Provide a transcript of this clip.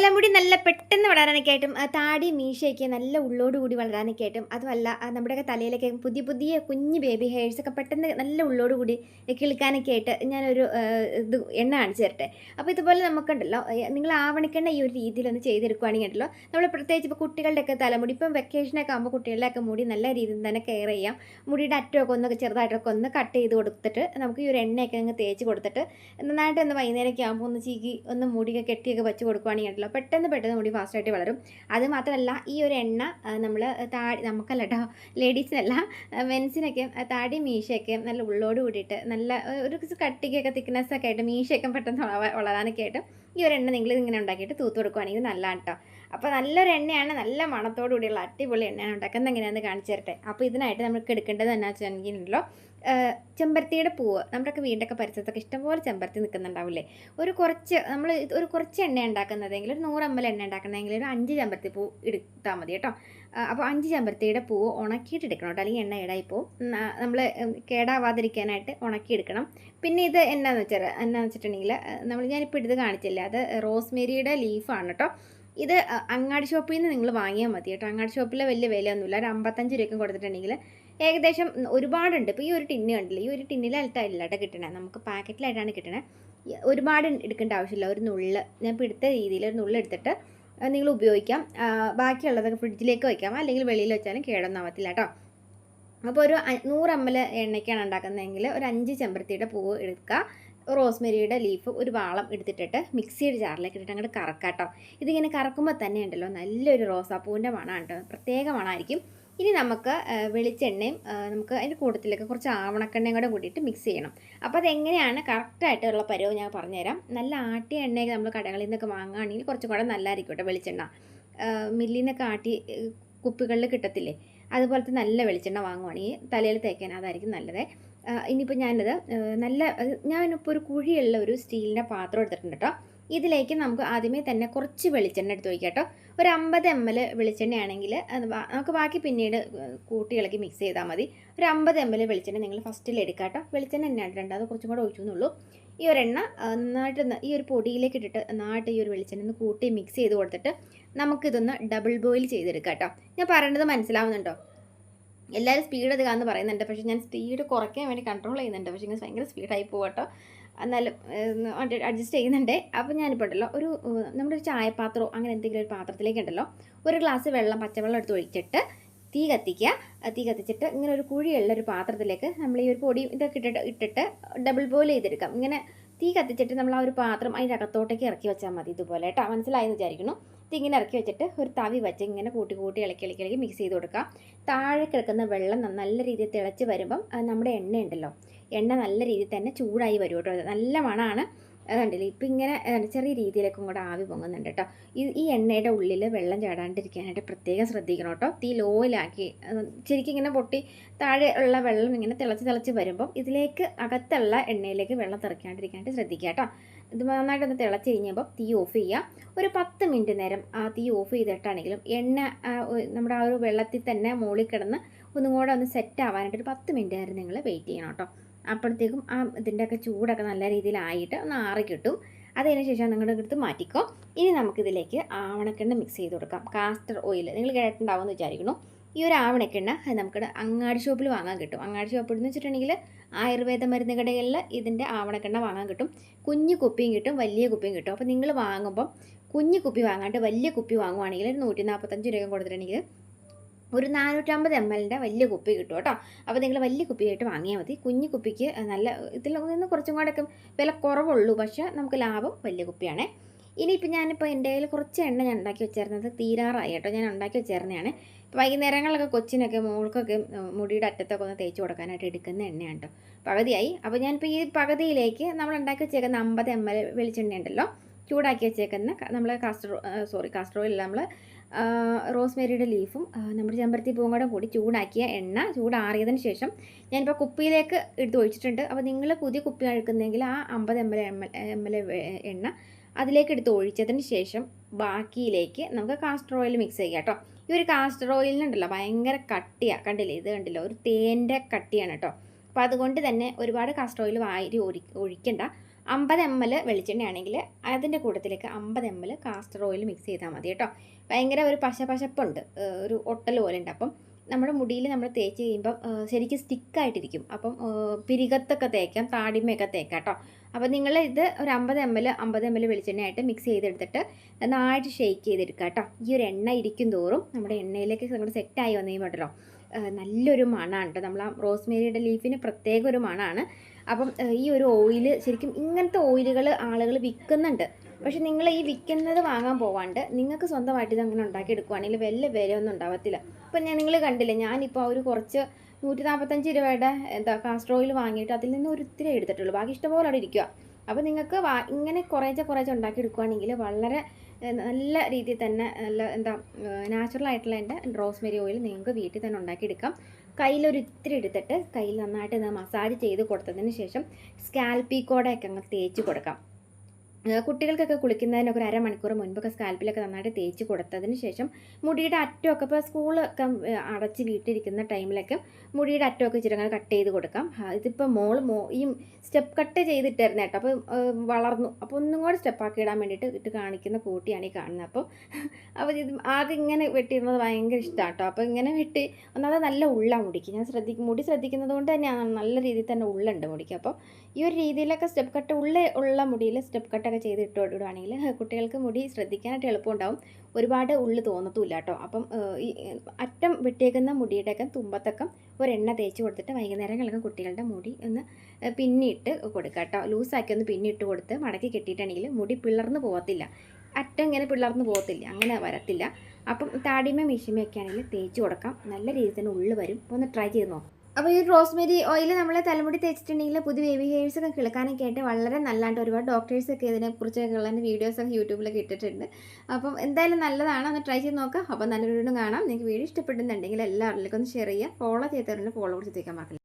തലമുടി നല്ല പെട്ടെന്ന് വളരാനൊക്കെ ആയിട്ടും താടി മീശയൊക്കെ നല്ല ഉള്ളോടുകൂടി വളരാനൊക്കെ ആയിട്ടും അതുമല്ല നമ്മുടെയൊക്കെ തലയിലൊക്കെ പുതിയ പുതിയ കുഞ്ഞ് ബേബി ഹെയർസ് ഒക്കെ പെട്ടെന്ന് നല്ല ഉള്ളോടുകൂടി കിളിക്കാനൊക്കെ ആയിട്ട് ഞാനൊരു ഇത് എണ്ണ കാണിച്ചു തരട്ടെ. അപ്പോൾ ഇതുപോലെ നമുക്കുണ്ടല്ലോ നിങ്ങൾ ആവണിക്കെണ്ണ ഈ ഒരു രീതിയിലൊന്ന് ചെയ്തെടുക്കുകയാണെങ്കിൽ ഉണ്ടല്ലോ നമ്മൾ പ്രത്യേകിച്ച് ഇപ്പോൾ കുട്ടികളുടെയൊക്കെ തലമുടി ഇപ്പം വെക്കേഷനൊക്കെ ആകുമ്പോൾ കുട്ടികളുടെയൊക്കെ മുടി നല്ല രീതിയിൽ തന്നെ കെയർ ചെയ്യാം. മുടിയുടെ അറ്റമൊക്കെ ഒന്ന് ചെറുതായിട്ടൊക്കെ ഒന്ന് കട്ട് ചെയ്ത് കൊടുത്തിട്ട് നമുക്ക് ഈ ഒരു എണ്ണയൊക്കെ അങ്ങ് തേച്ച് കൊടുത്തിട്ട് നന്നായിട്ട് ഒന്ന് വൈകുന്നേരമൊക്കെ ആകുമ്പോൾ ഒന്ന് ചീകി ഒന്ന് മുടിയൊക്കെ കെട്ടിയൊക്കെ വെച്ച് കൊടുക്കുകയാണെങ്കിൽ പെട്ടെന്ന് പെട്ടെന്ന് മുടി ഫാസ്റ്റായിട്ട് വളരും. അത് മാത്രമല്ല ഈ ഒരു എണ്ണ നമ്മൾ താടി നമുക്കല്ല കേട്ടോ ലേഡീസിനല്ല മെൻസിനൊക്കെ താടി മീശയൊക്കെ നല്ല ഉള്ളോട് കൂടിയിട്ട് നല്ല ഒരു കട്ടിക്കൊക്കെ തിക്നെസ്സൊക്കെ ആയിട്ട് മീശയൊക്കെ പെട്ടെന്ന് വള- വളരാനൊക്കെ ആയിട്ട് ഈ ഒരു എണ്ണ നിങ്ങൾ ഇങ്ങനെ ഉണ്ടാക്കിയിട്ട് തൂത്ത് കൊടുക്കുകയാണെങ്കിൽ നല്ലതാണ് കേട്ടോ അപ്പോൾ നല്ലൊരു എണ്ണയാണ് നല്ല മണത്തോടു കൂടിയുള്ള അടിപൊളി എണ്ണയാണ് ഉണ്ടാക്കുന്നത്. എങ്ങനെയാണെന്ന് കാണിച്ചു തരട്ടെ. അപ്പോൾ ഇതിനായിട്ട് നമുക്ക് എടുക്കേണ്ടത് എന്നാ വെച്ചിട്ടുണ്ടെങ്കിലോ ചെമ്പരത്തിയുടെ പൂവ് നമ്മുടെയൊക്കെ വീടിന്റെയൊക്കെ പരിസരത്തൊക്കെ ഇഷ്ടംപോലെ ചെമ്പരത്തി നിൽക്കുന്നുണ്ടാവില്ലേ? ഒരു കുറച്ച് നമ്മൾ ഒരു കുറച്ച് എണ്ണ ഉണ്ടാക്കുന്നതെങ്കിൽ ഒരു നൂറ് എം എണ്ണ ഉണ്ടാക്കുന്നതെങ്കിൽ ഒരു അഞ്ച് ചെമ്പരത്തി പൂ എടുത്താൽ മതി കേട്ടോ. അപ്പോൾ അഞ്ച് ചെമ്പരത്തിയുടെ പൂവ് ഉണക്കിയിട്ട് എടുക്കണം കേട്ടോ. അല്ലെങ്കിൽ എണ്ണ ഇടായി പോവും. നമ്മൾ കേടാവാതിരിക്കാനായിട്ട് ഉണക്കിയെടുക്കണം പിന്നെ ഇത് എന്നാന്ന് വെച്ചാൽ എന്നാന്ന് വെച്ചിട്ടുണ്ടെങ്കിൽ നമ്മൾ ഞാനിപ്പോൾ ഇടത് കാണിച്ചില്ല? അത് റോസ്മേരിയുടെ ലീഫാണ് കേട്ടോ. ഇത് അങ്ങാടി ഷോപ്പിൽ നിന്ന് നിങ്ങൾ വാങ്ങിയാൽ മതി കേട്ടോ. അങ്ങാടി ഷോപ്പിൽ വലിയ വിലയൊന്നുമില്ല. ഒരു അമ്പത്തഞ്ച് രൂപയ്ക്കും കൊടുത്തിട്ടുണ്ടെങ്കിൽ ഏകദേശം ഒരുപാടുണ്ട്. ഇപ്പോൾ ഈ ഒരു ടിന്ന് കണ്ടില്ല? ഈ ഒരു ടിന്നിലായിട്ടല്ല കേട്ടോ കിട്ടണേ. നമുക്ക് പാക്കറ്റിലായിട്ടാണ് കിട്ടണേ. ഒരുപാട് എടുക്കേണ്ട ആവശ്യമില്ല. ഒരു നുള്ള് ഞാൻ പിടുത്ത രീതിയിൽ ഒരു നുള്ള് എടുത്തിട്ട് നിങ്ങൾ ഉപയോഗിക്കാം. ബാക്കിയുള്ളതൊക്കെ ഫ്രിഡ്ജിലേക്ക് വയ്ക്കാം അല്ലെങ്കിൽ വെളിയിൽ വെച്ചാലും കേടൊന്നും ആവത്തില്ല കേട്ടോ. അപ്പോൾ ഒരു നൂറ് എം എണ്ണയ്ക്കാണ് ഉണ്ടാക്കുന്നതെങ്കിൽ ഒരു അഞ്ച് ചെമ്പരത്തിയുടെ പൂവ് എടുക്കുക. റോസ്മെരിയുടെ ലീഫ് ഒരു വാളം എടുത്തിട്ടിട്ട് മിക്സിയുടെ ജാറിലേക്ക് ഇട്ടിട്ട് അങ്ങോട്ട് കറക്കാം കേട്ടോ ഇതിങ്ങനെ കറക്കുമ്പോൾ തന്നെ ഉണ്ടല്ലോ നല്ലൊരു റോസാപ്പൂവിന്റെ മണമാണ് കേട്ടോ പ്രത്യേക മണമായിരിക്കും ഇനി നമുക്ക് വെളിച്ചെണ്ണയും നമുക്ക് അതിന്റെ കൂട്ടത്തിലേക്ക് കുറച്ച് ആവണക്കെണ്ണയും കൂടെ കൂട്ടിയിട്ട് മിക്സ് ചെയ്യണം. അപ്പോൾ അതെങ്ങനെയാണ് കറക്റ്റായിട്ടുള്ള പരുവ് ഞാൻ പറഞ്ഞുതരാം. നല്ല ആട്ടിയ എണ്ണയൊക്കെ നമ്മൾ കടകളിൽ നിന്നൊക്കെ വാങ്ങുകയാണെങ്കിൽ കുറച്ചും കൂടെ നല്ലതായിരിക്കും കേട്ടോ വെളിച്ചെണ്ണ. മില്ലിൽ നിന്നൊക്കെ ആട്ടി കുപ്പികളിൽ കിട്ടത്തില്ലേ? അതുപോലത്തെ നല്ല വെളിച്ചെണ്ണ വാങ്ങുവാണെങ്കിൽ തലയിൽ തേക്കാൻ അതായിരിക്കും നല്ലത്. ഇനിയിപ്പോൾ ഞാനത് നല്ല ഞാനിപ്പോൾ ഒരു കുഴിയുള്ള ഒരു സ്റ്റീലിന്റെ പാത്രം എടുത്തിട്ടുണ്ട് കേട്ടോ ഇതിലേക്ക് നമുക്ക് ആദ്യമേ തന്നെ കുറച്ച് വെളിച്ചെണ്ണ എടുത്ത് വയ്ക്കാം കേട്ടോ ഒരു അമ്പത് എം എൽ വെളിച്ചെണ്ണയാണെങ്കിൽ ആണെങ്കിൽ നമുക്ക് ബാക്കി പിന്നീട് കൂട്ടി ഇളക്കി മിക്സ് ചെയ്താൽ മതി. ഒരു അമ്പത് എം എൽ വെളിച്ചെണ്ണ നിങ്ങൾ ഫസ്റ്റിൽ എടുക്കുക കേട്ടോ വെളിച്ചെണ്ണ എന്നെ ഇടേണ്ട അത് കുറച്ചും കൂടെ ഒഴിച്ചു എന്നുള്ളൂ ഈ ഒരു എണ്ണ നന്നായിട്ട് ഈ ഒരു പൊടിയിലേക്ക് ഇട്ടിട്ട് നന്നായിട്ട് ഈ ഒരു വെളിച്ചെണ്ണ ഒന്ന് കൂട്ടി മിക്സ് ചെയ്ത് കൊടുത്തിട്ട് നമുക്കിതൊന്ന് ഡബിൾ ബോയിൽ ചെയ്തെടുക്കാം കേട്ടോ ഞാൻ പറയേണ്ടത് മനസ്സിലാവുന്നുണ്ടോ? എല്ലാവരും സ്പീഡ് എടുക്കാമെന്ന് പറയുന്നുണ്ട്. പക്ഷേ ഞാൻ സ്പീഡ് കുറയ്ക്കാൻ വേണ്ടി കൺട്രോൾ ചെയ്യുന്നുണ്ട്. പക്ഷേ ഇങ്ങനെ ഭയങ്കര സ്പീഡായി പോകട്ടോ എന്നാലും അഡ്ജസ്റ്റ് ചെയ്യുന്നുണ്ട്. അപ്പോൾ ഞാനിപ്പോൾ ഉണ്ടല്ലോ ഒരു നമ്മുടെ ഒരു ചായപാത്രമോ അങ്ങനെ എന്തെങ്കിലും ഒരു പാത്രത്തിലേക്ക് ഉണ്ടല്ലോ ഒരു ഗ്ലാസ് വെള്ളം പച്ചവെള്ളം എടുത്ത് ഒഴിച്ചിട്ട് തീ കത്തിക്കുക. തീ കത്തിച്ചിട്ട് ഇങ്ങനെ ഒരു കുഴിയുള്ള ഒരു പാത്രത്തിലേക്ക് നമ്മൾ ഈ ഒരു പൊടി ഇതൊക്കെ ഇട്ടിട്ട് ഇട്ടിട്ട് ഡബിൾ ബോയിൽ ചെയ്തെടുക്കാം. ഇങ്ങനെ തീ കത്തിച്ചിട്ട് നമ്മൾ ആ ഒരു പാത്രം അതിന്റെ അകത്തോട്ടേക്ക് ഇറക്കി വെച്ചാൽ മതി ഇതുപോലെ കേട്ടോ. മനസ്സിലായെന്ന് വിചാരിക്കുന്നു. ഇങ്ങനെ ഇറക്കി വെച്ചിട്ട് ഒരു തവി വെച്ച് ഇങ്ങനെ കൂട്ടി കൂട്ടി ഇളക്കി ഇളക്കി ഇളക്കി മിക്സ് ചെയ്ത് കൊടുക്കാം. താഴെ കിടക്കുന്ന വെള്ളം നല്ല രീതിയിൽ തിളച്ച് വരുമ്പം നമ്മുടെ എണ്ണ ഉണ്ടല്ലോ. എണ്ണ നല്ല രീതിയിൽ തന്നെ ചൂടായി വരും കേട്ടോ. നല്ല മണമാണ്. അതുണ്ടല്ലോ ഇപ്പം ഇങ്ങനെ ചെറിയ രീതിയിലേക്കും കൂടെ ആവി പൊങ്ങുന്നുണ്ട് കേട്ടോ. ഈ ഈ എണ്ണയുടെ ഉള്ളിൽ വെള്ളം ചാടാണ്ടിരിക്കാനായിട്ട് പ്രത്യേകം ശ്രദ്ധിക്കണം കേട്ടോ. തീ ലോയിലാക്കി ശരിക്കും ഇങ്ങനെ പൊട്ടി താഴെ ഉള്ള വെള്ളം ഇങ്ങനെ തിളച്ച് തിളച്ച് വരുമ്പം ഇതിലേക്ക് അകത്തുള്ള എണ്ണയിലേക്ക് വെള്ളം തെറിക്കാണ്ടിരിക്കാനായിട്ട് ശ്രദ്ധിക്കുക കേട്ടോ. ഇത് നന്നായിട്ടൊന്ന് തിളച്ച് കഴിഞ്ഞപ്പോൾ തീ ഓഫ് ചെയ്യുക. ഒരു പത്ത് മിനിറ്റ് നേരം ആ തീ ഓഫ് ചെയ്തിട്ടാണെങ്കിലും എണ്ണ നമ്മുടെ ആ ഒരു വെള്ളത്തിൽ തന്നെ മുകളിൽ കിടന്ന് ഒന്നും കൂടെ ഒന്ന് സെറ്റ് ആവാനായിട്ട് ഒരു പത്ത് മിനിറ്റ് നേരം നിങ്ങൾ വെയിറ്റ് ചെയ്യണം കേട്ടോ. അപ്പോഴത്തേക്കും ആ ഇതിന്റെയൊക്കെ ചൂടൊക്കെ നല്ല രീതിയിലായിട്ട് ഒന്ന് ആറി കിട്ടും. അതിന് ശേഷം നിങ്ങളുടെ അടുത്ത് മാറ്റിക്കോ. ഇനി നമുക്കിതിലേക്ക് ആവണക്കെണ്ണ മിക്സ് ചെയ്ത് കൊടുക്കാം. കാസ്റ്റർ ഓയിൽ നിങ്ങൾ കേട്ടിട്ടുണ്ടാവുമെന്ന് വിചാരിക്കുന്നു. ഈ ഒരു ആവണക്കെണ്ണ അത് നമുക്ക് അങ്ങാടി ഷോപ്പിൽ വാങ്ങാൻ കിട്ടും. അങ്ങാടി ഷോപ്പിൽ എന്ന് വെച്ചിട്ടുണ്ടെങ്കിൽ ആയുർവേദ മരുന്ന് കടകളിൽ ഇതിന്റെ ആവണക്കെണ്ണ വാങ്ങാൻ കിട്ടും. കുഞ്ഞു കുപ്പിയും കിട്ടും വലിയ കുപ്പിയും കിട്ടും. അപ്പോൾ നിങ്ങൾ വാങ്ങുമ്പം കുഞ്ഞു കുപ്പി വാങ്ങാണ്ട് വലിയ കുപ്പി വാങ്ങുവാണെങ്കിൽ ഒരു നൂറ്റി നാൽപ്പത്തഞ്ച് രൂപ കൊടുത്തിട്ടുണ്ടെങ്കിൽ ഒരു നാനൂറ്റമ്പത് എം എല്ലിന്റെ വലിയ കുപ്പി കിട്ടും കേട്ടോ. അപ്പോൾ നിങ്ങൾ വലിയ കുപ്പിയായിട്ട് വാങ്ങിയാൽ മതി. കുഞ്ഞു കുപ്പിക്ക് നല്ല ഇതിൽ നിന്ന് കുറച്ചും കൂടെയൊക്കെ വില കുറവുള്ളൂ. പക്ഷേ നമുക്ക് ലാഭം വലിയ കുപ്പിയാണ്. ഇനിയിപ്പോൾ ഞാനിപ്പോൾ എന്റെ കയ്യിൽ കുറച്ച് എണ്ണ ഞാൻ ഉണ്ടാക്കി വെച്ചിരുന്നത് തീരാറായി കേട്ടോ. ഞാൻ ഉണ്ടാക്കി വെച്ചിരുന്നതാണ്. വൈകുന്നേരങ്ങളൊക്കെ കൊച്ചിനൊക്കെ മോൾക്കൊക്കെ മുടിയുടെ അറ്റത്തൊക്കെ ഒന്ന് തേച്ച് കൊടുക്കാനായിട്ട് എടുക്കുന്ന എണ്ണയാണ് കേട്ടോ. പകുതിയായി. അപ്പോൾ ഞാനിപ്പോൾ ഈ പകുതിയിലേക്ക് നമ്മൾ ഉണ്ടാക്കി വെച്ചേക്കുന്ന അമ്പത് എം എൽ വെളിച്ചെണ്ണ ഉണ്ടല്ലോ ചൂടാക്കി വെച്ചേക്കുന്ന നമ്മൾ കാസ്റ്റർ സോറി കാസ്റ്റർ ഓയിൽ നമ്മൾ റോസ്മേരിയുടെ ലീഫും നമ്മുടെ ചെമ്പരത്തി പൂവും കൂടെ കൂടി ചൂടാക്കിയ എണ്ണ ചൂടാറിയതിന് ശേഷം ഞാനിപ്പോൾ കുപ്പിയിലേക്ക് എടുത്ത് ഒഴിച്ചിട്ടുണ്ട്. അപ്പോൾ നിങ്ങൾ പുതിയ കുപ്പി എടുക്കുന്നെങ്കിൽ ആ അമ്പത് എം എൽ എം എൽ എണ്ണ അതിലേക്ക് എടുത്ത് ഒഴിച്ചതിന് ശേഷം ബാക്കിയിലേക്ക് നമുക്ക് കാസ്റ്റർ ഓയിൽ മിക്സ് ചെയ്യാം കേട്ടോ. ഈ ഒരു കാസ്റ്റർ ഓയിലിനുണ്ടല്ലോ ഭയങ്കര കട്ടിയാണ് കണ്ടില്ലേ? ഇത് കണ്ടില്ലോ? ഒരു തേന്റെ കട്ടിയാണ് കേട്ടോ. അപ്പോൾ അതുകൊണ്ട് തന്നെ ഒരുപാട് കാസ്റ്റർ ഓയിൽ വാരി ഒഴി ഒഴിക്കണ്ട. അമ്പത് എം എൽ വെളിച്ചെണ്ണയാണെങ്കിൽ അതിന്റെ കൂട്ടത്തിലേക്ക് അമ്പത് M L castor oil mix ചെയ്താൽ മതി കേട്ടോ. ഭയങ്കര ഒരു പശ പശപ്പുണ്ട് ഒരു ഒട്ടൽ പോലെ ഉണ്ട്. അപ്പം നമ്മുടെ മുടിയിൽ നമ്മൾ തേച്ച് കഴിയുമ്പം ശരിക്കും സ്റ്റിക്കായിട്ടിരിക്കും അപ്പം പിരികത്തൊക്കെ തേക്കാം താടിമയൊക്കെ തേക്കാം കേട്ടോ. അപ്പോൾ നിങ്ങൾ ഇത് ഒരു അമ്പത് എം എൽ അമ്പത് എം എൽ വെളിച്ചെണ്ണയായിട്ട് മിക്സ് ചെയ്തെടുത്തിട്ട് നന്നായിട്ട് ഷെയ്ക്ക് ചെയ്തെടുക്കുക കേട്ടോ. ഈ ഒരു എണ്ണ ഇരിക്കും തോറും നമ്മുടെ എണ്ണയിലേക്ക് നമ്മൾ സെറ്റായി വന്നു കഴിയുമ്പോഴല്ലോ നല്ലൊരു മണമാണ് കേട്ടോ. നമ്മൾ ആ റോസ്മേരിയുടെ ലീഫിന് പ്രത്യേക ഒരു മണമാണ്. അപ്പം ഈ ഒരു ഓയിൽ ശരിക്കും ഇങ്ങനത്തെ ഓയിലുകൾ ആളുകൾ വിൽക്കുന്നുണ്ട്. പക്ഷെ നിങ്ങൾ ഈ വിൽക്കുന്നത് വാങ്ങാൻ പോവാണ്ട്. നിങ്ങൾക്ക് സ്വന്തമായിട്ട് ഇത് അങ്ങനെ ഉണ്ടാക്കിയെടുക്കുവാണെങ്കിൽ വലിയ വിലയൊന്നും ഉണ്ടാവത്തില്ല. ഇപ്പം ഞാൻ നിങ്ങൾ കണ്ടില്ലേ ഞാനിപ്പോൾ ഒരു കുറച്ച് നൂറ്റി നാൽപ്പത്തഞ്ച് രൂപയുടെ എന്താ കാസ്റ്റർ ഓയിൽ വാങ്ങിയിട്ട് അതിൽ നിന്ന് ഒരു ഇത്തിരി എടുത്തിട്ടുള്ളൂ. ബാക്കി ഇഷ്ടംപോലെ അവിടെ ഇരിക്കുക അപ്പോൾ നിങ്ങൾക്ക് വാ ഇങ്ങനെ കുറേച്ചെ കുറേച്ചെ ഉണ്ടാക്കിയെടുക്കുവാണെങ്കിൽ വളരെ നല്ല രീതിയിൽ തന്നെ നല്ല എന്താ നാച്ചുറൽ ആയിട്ടുള്ള എന്റെ റോസ്മെരി ഓയിൽ നിങ്ങൾക്ക് വീട്ടിൽ തന്നെ ഉണ്ടാക്കിയെടുക്കാം. കയ്യിലൊരു ഇത്തിരി എടുത്തിട്ട് കയ്യിൽ നന്നായിട്ട് മസാജ് ചെയ്ത് കൊടുത്തതിന് ശേഷം സ്കാൽപ്പിക്കോടെയൊക്കെ അങ്ങ് തേച്ച് കൊടുക്കാം. കുട്ടികൾക്കൊക്കെ കുളിക്കുന്നതിനൊക്കെ ഒരു അരമണിക്കൂർ മുൻപൊക്കെ സ്കാൽപ്പിലൊക്കെ നന്നായിട്ട് തേച്ച് കൊടുത്തതിന് ശേഷം മുടിയുടെ അറ്റമൊക്കെ ഇപ്പോൾ സ്കൂളൊക്കെ അടച്ച് വീട്ടിലിരിക്കുന്ന ടൈമിലൊക്കെ മുടിയുടെ അറ്റമൊക്കെ ഇച്ചിരി അങ്ങനെ കട്ട് ചെയ്ത് കൊടുക്കാം. ഇതിപ്പോൾ മോൾ മോ ഈ സ്റ്റെപ്പ് കട്ട് ചെയ്തിട്ടായിരുന്നു കേട്ടോ. അപ്പോൾ വളർന്നു. അപ്പോൾ ഒന്നും കൂടെ സ്റ്റെപ്പാക്കി ഇടാൻ വേണ്ടിയിട്ട് ഇട്ട് കാണിക്കുന്ന കൂട്ടിയാണ് ഈ കാണുന്നത്. അപ്പോൾ അപ്പോൾ ഇത് ആദ്യം ഇങ്ങനെ വെട്ടിയിരുന്നത് ഭയങ്കര ഇഷ്ടമാണ് കേട്ടോ. അപ്പോൾ ഇങ്ങനെ വെട്ടി ഒന്നാമത് നല്ല ഉള്ള മുടിക്ക്. ഞാൻ ശ്രദ്ധിക്കും മുടി ശ്രദ്ധിക്കുന്നത് കൊണ്ട് തന്നെയാണ് നല്ല രീതിയിൽ തന്നെ ഉള്ളുണ്ട് മുടിക്ക്. അപ്പോൾ ഈ ഒരു രീതിയിലൊക്കെ സ്റ്റെപ്പ് കട്ട് ഉള്ള ഉള്ള മുടിയിൽ സ്റ്റെപ്പ് കട്ടൊക്കെ ചെയ്ത് ഇട്ട് ഇടുവാണെങ്കിൽ കുട്ടികൾക്ക് മുടി ശ്രദ്ധിക്കാനായിട്ട് എളുപ്പമുണ്ടാവും. ഒരുപാട് ഉള്ളു തോന്നത്തുമില്ല കേട്ടോ. അപ്പം ഈ അറ്റം വെട്ടിയേക്കുന്ന മുടിയുടെയൊക്കെ തുമ്പത്തൊക്കെ ഒരെണ്ണ തേച്ച് കൊടുത്തിട്ട് വൈകുന്നേരങ്ങളിലൊക്കെ കുട്ടികളുടെ മുടി ഒന്ന് പിന്നിട്ട് കൊടുക്കുക കേട്ടോ. ലൂസാക്കി ഒന്ന് പിന്നിട്ട് കൊടുത്ത് മടക്കി കെട്ടിയിട്ടാണെങ്കിൽ മുടി പിളർന്നു പോകത്തില്ല അറ്റം ഇങ്ങനെ പിളർന്നു പോകത്തില്ല അങ്ങനെ വരത്തില്ല. അപ്പം താടിമ മിഷിമയൊക്കെ ആണെങ്കിൽ തേച്ച് കൊടുക്കാം. നല്ല രീതിയിൽ തന്നെ ഉള്ളു വരും. ഒന്ന് ട്രൈ ചെയ്ത് നോക്കാം. അപ്പോൾ ഈ റോസ്മേരി ഓയിൽ നമ്മൾ തലമുടി തേച്ചിട്ടുണ്ടെങ്കിൽ പുതിയ ബേബി ഹെയർസ് ഒക്കെ കിളക്കാനൊക്കെ ആയിട്ട് വളരെ നല്ലതായിട്ട് ഒരുപാട് ഡോക്ടേഴ്സൊക്കെ ഇതിനെക്കുറിച്ചൊക്കെ ഉള്ള വീഡിയോസൊക്കെ യൂട്യൂബിലൊക്കെ ഇട്ടിട്ടുണ്ട് അപ്പം എന്തായാലും നല്ലതാണ്. ഒന്ന് ട്രൈ ചെയ്ത് നോക്കാം. അപ്പോൾ നല്ലൊരു കാണാം. നിങ്ങൾക്ക് വീഡിയോ ഇഷ്ടപ്പെടുന്നുണ്ടെങ്കിൽ എല്ലാവരിലേക്കും ഒന്ന് ഷെയർ ചെയ്യുക. ഫോളോ ചെയ്തവരുണ്ട് ഫോളോ കൊടുത്തേക്കാൻ തേക്കാൻ പാടില്ല